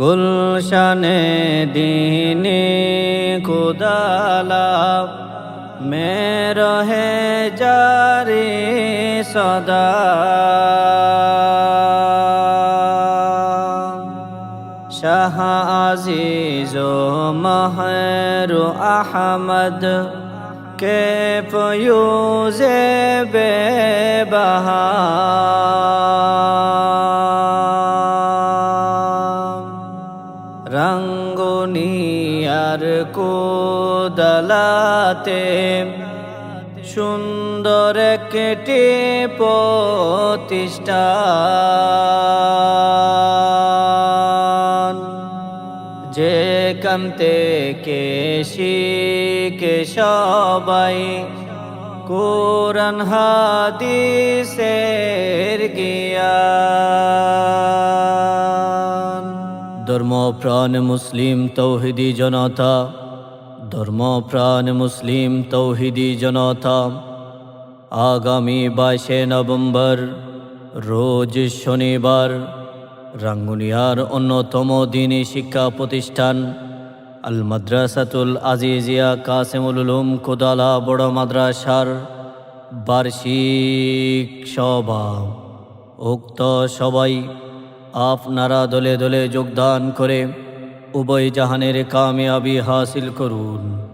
গুলশানে দিনে খুদালা মে রহে জারি সদা। শাহ আজিজ মহরু আহমদ কে পয়ুজে বেবাহা রঙ্গুনিয়ার কোদলাতে সুন্দর কেটে প্রতিষ্ঠা যে কান্তে কে শিখে সবাই কোরআন হাদিসের জ্ঞান ধর্মপ্রাণ মুসলিম তৌহিদি জনতা। ধর্মপ্রাণ মুসলিম তৌহিদি জনতা। আগামী বাইশে নভেম্বর, রোজ শনিবার, রাঙ্গুনিয়ার অন্যতম দিনী শিক্ষা প্রতিষ্ঠান আল মাদ্রাসাতুল আজিজিয়া কাসেমুল উলুম কোদালা বড় মাদ্রাসার বার্ষিক সভা। উক্ত সবাই আপনারা দলে দলে যোগদান করে উভয় জাহানের কামিয়াবি হাসিল করুন।